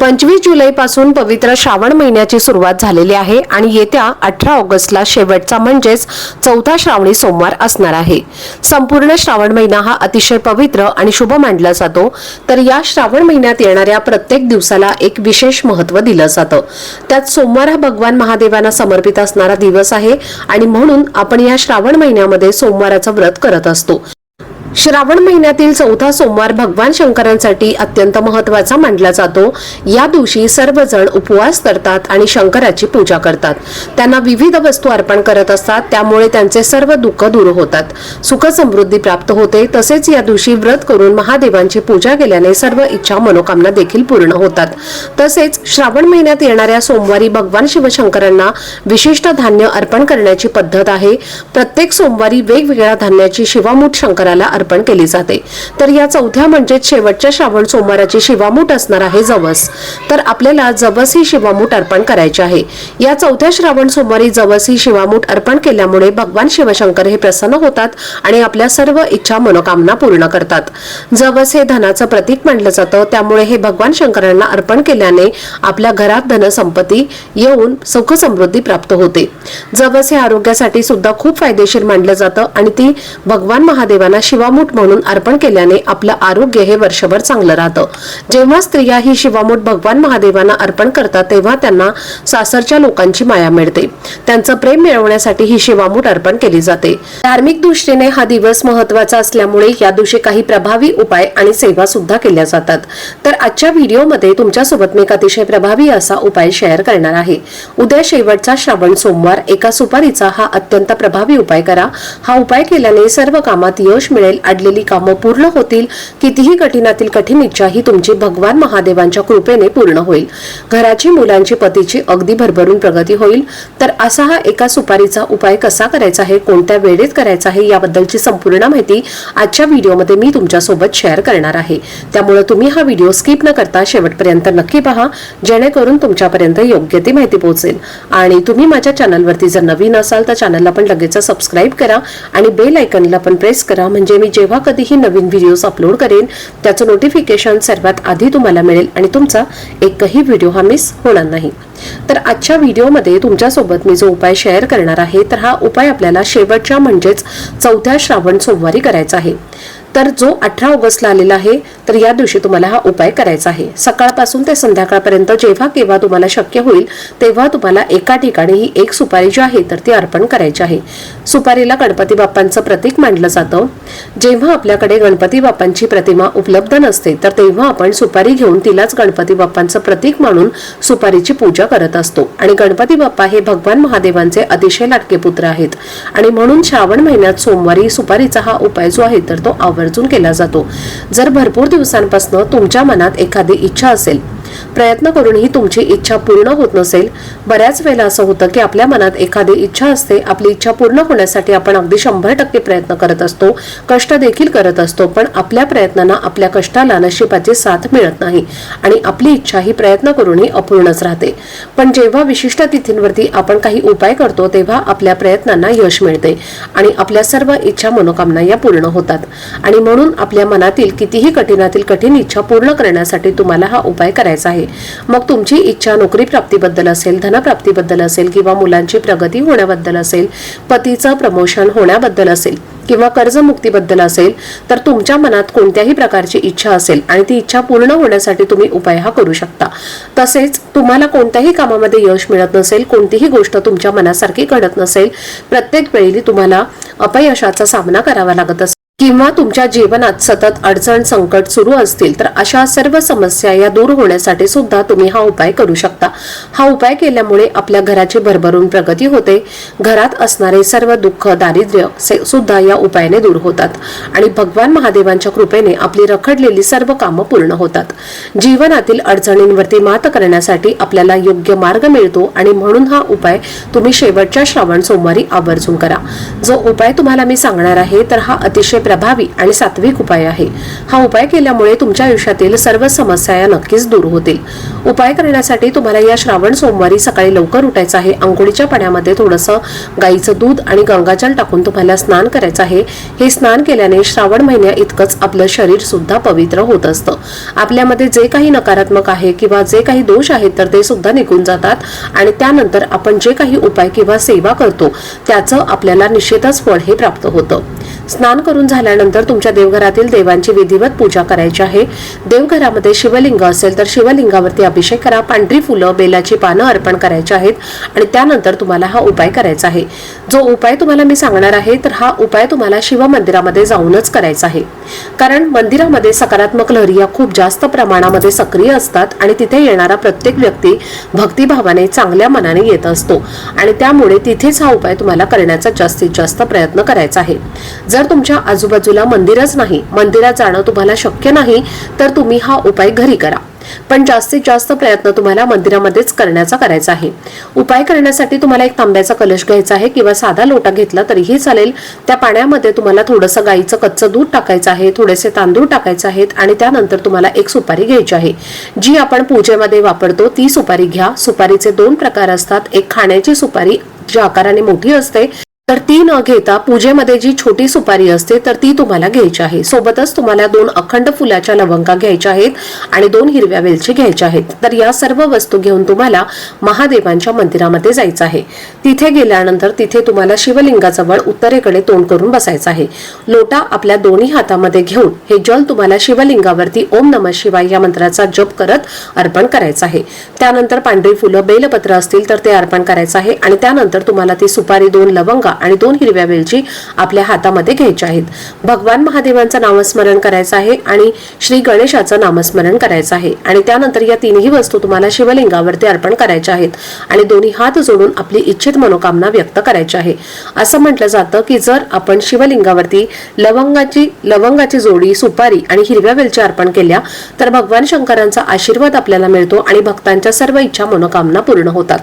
पंचवीस जुलैपासून पवित्र श्रावण महिन्याची सुरुवात झालेली आहे आणि येत्या अठरा ऑगस्टला शेवटचा म्हणजेच चौथा श्रावणी सोमवार असणार आहे. संपूर्ण श्रावण महिना हा अतिशय पवित्र आणि शुभ मानला जातो. तर या श्रावण महिन्यात येणाऱ्या प्रत्येक दिवसाला एक विशेष महत्त्व दिलं जातं. त्यात सोमवार हा भगवान महादेवांना समर्पित असणारा दिवस आहे आणि म्हणून आपण या श्रावण महिन्यामध्ये सोमवाराचं व्रत करत असतो. श्रावण महिन्यातील चौथा सोमवार भगवान शंकरांसाठी अत्यंत महत्त्वाचा मानला जातो. या दिवशी सर्वजण उपवास करतात आणि शंकराची पूजा करतात. त्यांना विविध वस्तू अर्पण करत असतात त्यामुळे त्यांचे सर्व दुःख दूर होतात. सुख समृद्धी प्राप्त होते तसेच या दिवशी व्रत करून महादेवांची पूजा केल्याने सर्व इच्छा मनोकामना देखील पूर्ण होतात. तसेच श्रावण महिन्यात येणाऱ्या सोमवारी भगवान शिवशंकरांना विशिष्ट धान्य अर्पण करण्याची पद्धत आहे. प्रत्येक सोमवारी वेगवेगळ्या धान्याची शिवामूठ शंकराला अर्पण अर्पण केली जाते. तर या चौथ्या म्हणजेच शेवटच्या श्रावण सोमवाराची शिवामूठ असणार आहे जवस. तर आपल्याला जवस ही शिवामूठ अर्पण करायची आहे. या चौथ्या श्रावण सोमवारी जवस ही शिवामूठ अर्पण केल्यामुळे भगवान शिवशंकर हे प्रसन्न होतात आणि आपल्या सर्व इच्छा मनोकामना पूर्ण करतात. जवस हे धनाचं प्रतीक मानलं जातं. त्यामुळे हे भगवान शंकरांना अर्पण केल्याने आपल्या घरात धनसंपत्ती येऊन सुख समृद्धी प्राप्त होते. जवस हे आरोग्यासाठी सुद्धा खूप फायदेशीर मानलं जातं आणि ती भगवान महादेवांना शिवा शिवामूठ म्हणून अर्पण केल्याने आपलं आरोग्य हे वर्षभर चांगलं राहतं. जेव्हा स्त्रिया ही शिवामूठ भगवान महादेवांना अर्पण करतात तेव्हा त्यांना सासरच्या लोकांची माया मिळते. त्यांचं प्रेम मिळवण्यासाठी ही शिवामूठ अर्पण केली जाते. धार्मिक दृष्टीने हा दिवस महत्त्वाचा असल्यामुळे या दिवशी काही प्रभावी उपाय आणि सेवा सुद्धा केल्या जातात. तर आजच्या व्हिडिओमध्ये तुमच्यासोबत मी एक अतिशय प्रभावी असा उपाय शेअर करणार आहे. उद्या शेवटचा श्रावण सोमवार एका सुपारीचा हा अत्यंत प्रभावी उपाय करा. हा उपाय केल्याने सर्व कामात यश मिळेल अडलेली कामं पूर्ण होतील कितीही कठीणातील कठीण इच्छा ही तुमची भगवान महादेवांच्या कृपेने पूर्ण होईल. घराची मुलांची पतीची अगदी भरभरून प्रगती होईल. तर असा हा एका सुपारीचा उपाय कसा करायचा आहे कोणत्या वेळेत करायचा आहे याबद्दलची संपूर्ण माहिती आजच्या व्हिडिओमध्ये मी तुमच्यासोबत शेअर करणार आहे. त्यामुळे तुम्ही हा व्हिडिओ स्किप न करता शेवटपर्यंत नक्की पहा जेणेकरून तुमच्यापर्यंत योग्य ती माहिती पोहोचेल. आणि तुम्ही माझ्या चॅनलवरती जर नवीन असाल तर चॅनलला पण लगेच सबस्क्राईब करा आणि बेल आयकनला पण प्रेस करा म्हणजे मी जेव्हा कधीही नवीन व्हिडिओज अपलोड करेन त्याचं नोटिफिकेशन सर्वात आधी तुम्हाला मिळेल आणि तुमचा एकही व्हिडिओ हा मिस होणार नाही. तर आजच्या व्हिडिओमध्ये तुमच्यासोबत मी जो उपाय शेअर करणार आहे तर हा उपाय आपल्याला शेवटच्या म्हणजेच चौथ्या श्रावण सोमवारी करायचा आहे. तर जो अठरा ऑगस्टला आलेला आहे तर या दिवशी तुम्हाला हा उपाय करायचा आहे. सकाळपासून ते संध्याकाळपर्यंत जेव्हा केव्हा तुम्हाला शक्य होईल तेव्हा तुम्हाला एका ठिकाणी ही एक सुपारी जी आहे तर ती अर्पण करायची आहे. सुपारीला गणपती बाप्पांचं प्रतीक मानलं जातं. जेव्हा आपल्याकडे गणपती बाप्पांची प्रतिमा उपलब्ध नसते तर तेव्हा आपण सुपारी घेऊन तिलाच गणपती बाप्पांचं प्रतीक मानून सुपारीची पूजा करत असतो. आणि गणपती बाप्पा हे भगवान महादेवांचे अतिशय लाटके पुत्र आहेत. आणि म्हणून श्रावण महिन्यात सोमवारी सुपारीचा हा उपाय जो आहे तर तो आवर्जून केला जातो. जर भरपूर दिवसांपासून तुमच्या मनात एखादी इच्छा असेल प्रयत्न करूनही तुमची इच्छा पूर्ण होत नसेल. बऱ्याच वेळेला असं होतं की आपल्या मनात एखादी इच्छा असते आपली इच्छा पूर्ण होण्यासाठी आपण अगदी शंभर टक्के प्रयत्न करत असतो कष्ट देखील करत असतो पण आपल्या प्रयत्नांना आपल्या कष्टाला नशिबाची साथ मिळत नाही आणि आपली इच्छा ही प्रयत्न करूनही अपूर्णच राहते. पण जेव्हा विशिष्ट तिथींवरती आपण काही उपाय करतो तेव्हा आपल्या प्रयत्नांना यश मिळते आणि आपल्या सर्व इच्छा मनोकामना या पूर्ण होतात. आणि म्हणून आपल्या मनातील कितीही कठीणातील कठीण इच्छा पूर्ण करण्यासाठी तुम्हाला हा उपाय करायचा आहे. मग तुमची इच्छा नोकरी प्राप्तीबद्दल असेल धनप्राप्तीबद्दल असेल किंवा मुलांची प्रगती होण्याबद्दल असेल पतीचं प्रमोशन होण्याबद्दल असेल किंवा कर्जमुक्तीबद्दल असेल तर तुमच्या मनात कोणत्याही प्रकारची इच्छा असेल आणि ती इच्छा पूर्ण होण्यासाठी तुम्ही उपाय हा करू शकता. तसेच तुम्हाला कोणत्याही कामामध्ये यश मिळत नसेल कोणतीही गोष्ट तुमच्या मनासारखी घडत नसेल प्रत्येक वेळी तुम्हाला अपयशाचा सामना करावा लागत असेल. किंवा तुमच्या जीवनात सतत अडचण संकट सुरू असतील तर अशा सर्व समस्या या दूर होण्यासाठी सुद्धा तुम्ही हा उपाय करू शकता. हा उपाय केल्यामुळे आपल्या घराची भरभरून प्रगती होते. घरात असणारे सर्व दुःख दारिद्र्य से- सुद्धा या उपायाने दूर होतात. आणि भगवान महादेवांच्या कृपेने आपली रखडलेली सर्व कामं पूर्ण होतात. जीवनातील अडचणींवरती मात करण्यासाठी आपल्याला योग्य मार्ग मिळतो आणि म्हणून हा उपाय तुम्ही शेवटच्या श्रावण सोमवारी आवर्जून करा. जो उपाय तुम्हाला मी सांगणार आहे तर हा अतिशय प्रभावी आणि सात्विक उपाय आहे. हा उपाय केल्यामुळे तुमच्या आयुष्यातील सर्व समस्या या नक्कीच दूर होतील. उपाय करण्यासाठी तुम्हाला या श्रावण सोमवारी सकाळी लवकर उठायचं आहे. अंघोळीच्या पाण्यामध्ये थोडंसं गाईचं दूध आणि गंगाजल टाकून तुम्हाला स्नान करायचं आहे. हे स्नान केल्याने श्रावण महिन्या इतकंच आपलं शरीर सुद्धा पवित्र होत असतं. आपल्यामध्ये जे काही नकारात्मक आहे किंवा जे काही दोष आहेत तर ते सुद्धा निघून जातात आणि त्यानंतर आपण जे काही उपाय किंवा सेवा करतो त्याचं आपल्याला निश्चितच फळ हे प्राप्त होतं. स्नान करून झाल्यानंतर तुमच्या देवघरातील देवांची विधिवत पूजा करायची आहे. देवघरामध्ये शिवलिंग असेल तर शिवलिंगावरती अभिषेक करा. पांढरी फुलं बेलाची पानं अर्पण करायची आहेत आणि त्यानंतर तुम्हाला हा उपाय करायचा आहे. जो उपाय तुम्हाला मी सांगणार आहे तर हा उपाय तुम्हाला शिव मंदिरामध्ये जाऊनच करायचा आहे. कारण मंदिरामध्ये सकारात्मक लहरी या खूप जास्त प्रमाणामध्ये सक्रिय असतात आणि तिथे येणारा प्रत्येक व्यक्ती भक्तिभावाने चांगल्या मनाने येत असतो. आणि त्यामुळे तिथेच हा उपाय तुम्हाला करण्याचा जास्तीत जास्त प्रयत्न करायचा आहे. जर तुमच्या आजूबाजूला मंदिरच नाही. मंदिरात जाणं तुम्हाला शक्य नाही तर तुम्ही हा उपाय घरी करा. पण जास्तीत जास्त प्रयत्न तुम्हाला मंदिरामध्येच करण्याचा करायचा आहे. उपाय करण्यासाठी तुम्हाला एक तांब्याचा कलश घ्यायचा आहे किंवा साधा लोटा घेतला तरीही चालेल. त्या पाण्यामध्ये तुम्हाला थोडंसं गाईचं कच्चं दूध टाकायचं आहे थोडेसे तांदूळ टाकायचे आहेत आणि त्यानंतर तुम्हाला एक सुपारी घ्यायची आहे. जी आपण पूजेमध्ये वापरतो ती सुपारी घ्या. सुपारीचे दोन प्रकार असतात. एक खाण्याची सुपारी जी आकाराने मोठी असते तर ती न घेता पूजेमध्ये जी छोटी सुपारी असते तर ती तुम्हाला घ्यायची आहे. सोबतच तुम्हाला दोन अखंड फुलाच्या लवंगा घ्यायच्या आहेत आणि दोन हिरव्या वेलची घ्यायच्या आहेत. तर या सर्व वस्तू घेऊन तुम्हाला महादेवांच्या मंदिरामध्ये जायचं आहे. तिथे गेल्यानंतर तिथे तुम्हाला शिवलिंगाजवळ उत्तरेकडे तोंड करून बसायचं आहे. लोटा आपल्या दोन्ही हातामध्ये घेऊन हे जल तुम्हाला शिवलिंगावरती ओम नम शिवाय या मंत्राचा जप करत अर्पण करायचं आहे. त्यानंतर पांढरी फुलं बेलपत्र असतील तर ते अर्पण करायचं आहे आणि त्यानंतर तुम्हाला ती सुपारी दोन लवंगा आणि दोन हिरव्या वेलची आपल्या हातामध्ये घ्यायच्या आहेत. भगवान महादेवांचं नामस्मरण करायचं आहे आणि श्री गणेशाचं नामस्मरण करायचं आहे. आणि त्यानंतर या तीनही वस्तू तुम्हाला शिवलिंगावरती अर्पण करायच्या आहेत आणि दोन्ही हात जोडून आपली इच्छित मनोकामना व्यक्त करायची आहे. असं म्हटलं जातं की जर आपण शिवलिंगावरती लवंगाची लवंगाची जोडी सुपारी आणि हिरव्या वेलची अर्पण केल्या तर भगवान शंकरांचा आशीर्वाद आपल्याला मिळतो आणि भक्तांच्या सर्व इच्छा मनोकामना पूर्ण होतात.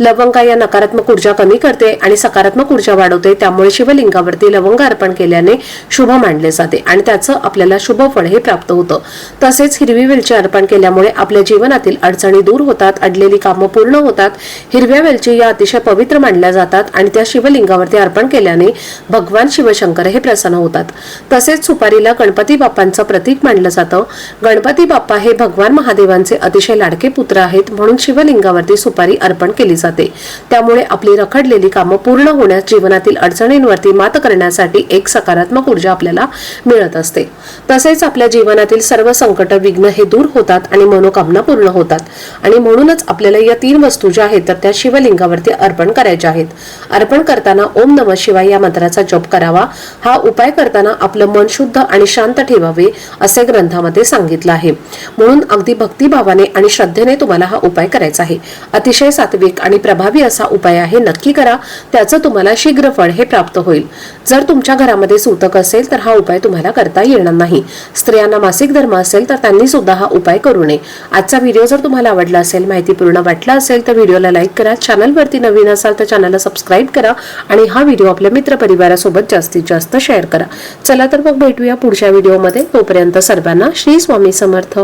लवंगा या नकारात्मक ऊर्जा कमी करते आणि सकारात्मक ऊर्जा वाढवते त्यामुळे शिवलिंगावरती लवंग अर्पण केल्याने शुभ मानले जाते आणि त्याचं आपल्याला शुभ फळ हे प्राप्त होतं. तसेच हिरवी वेलची अर्पण केल्यामुळे आपल्या जीवनातील अडचणी दूर होतात अडलेली कामं पूर्ण होतात हिरव्या वेलची या अतिशय पवित्र मानल्या जातात आणि त्या शिवलिंगावरती अर्पण केल्याने भगवान शिवशंकर हे प्रसन्न होतात. तसेच सुपारीला गणपती बाप्पांचं प्रतीक मानलं जातं. गणपती बाप्पा हे भगवान महादेवांचे अतिशय लाडके पुत्र आहेत म्हणून शिवलिंगावरती सुपारी अर्पण केली जाते. त्यामुळे आपली रखडलेली कामं पूर्ण होण्यास जीवनातील अडचणींवरती मात करण्यासाठी एक सकारात्मक ऊर्जा आपल्याला मिळत असते. तसेच आपल्या जीवनातील सर्व संकट विघ्न हे दूर होतात आणि मनोकामना पूर्ण होतात. आणि म्हणूनच आपल्याला या तीन वस्तू ज्या आहेत तर त्या शिवलिंगावरती अर्पण करायच्या आहेत. अर्पण करताना ओम नम शिवाय या मंत्राचा जप करावा. हा उपाय करताना आपलं मन शुद्ध आणि शांत ठेवावे असे ग्रंथामध्ये सांगितलं आहे. म्हणून अगदी भक्तिभावाने आणि श्रद्धेने तुम्हाला हा उपाय करायचा आहे. अतिशय सात्विक आणि प्रभावी असा उपाय आहे नक्की करा. त्याचं तुम्हाला शीघ्र फळ हे प्राप्त होईल. जर तुमच्या घरामध्ये सूतक असेल तर हा उपाय तुम्हाला करता येणार नाही. स्त्रियांना मासिक धर्म असेल तर त्यांनी सुद्धा हा उपाय करू नये. आजचा व्हिडिओ जर तुम्हाला आवडला असेल माहितीपूर्ण वाटला असेल तर व्हिडिओला लाईक करा. चॅनलवरती नवीन असाल तर चॅनलला सबस्क्राईब करा आणि हा व्हिडिओ आपल्या मित्रपरिवारासोबत जास्तीत जास्त शेअर करा. चला तर मग भेटूया पुढच्या व्हिडिओमध्ये. तोपर्यंत सर्वांना श्री स्वामी समर्थ.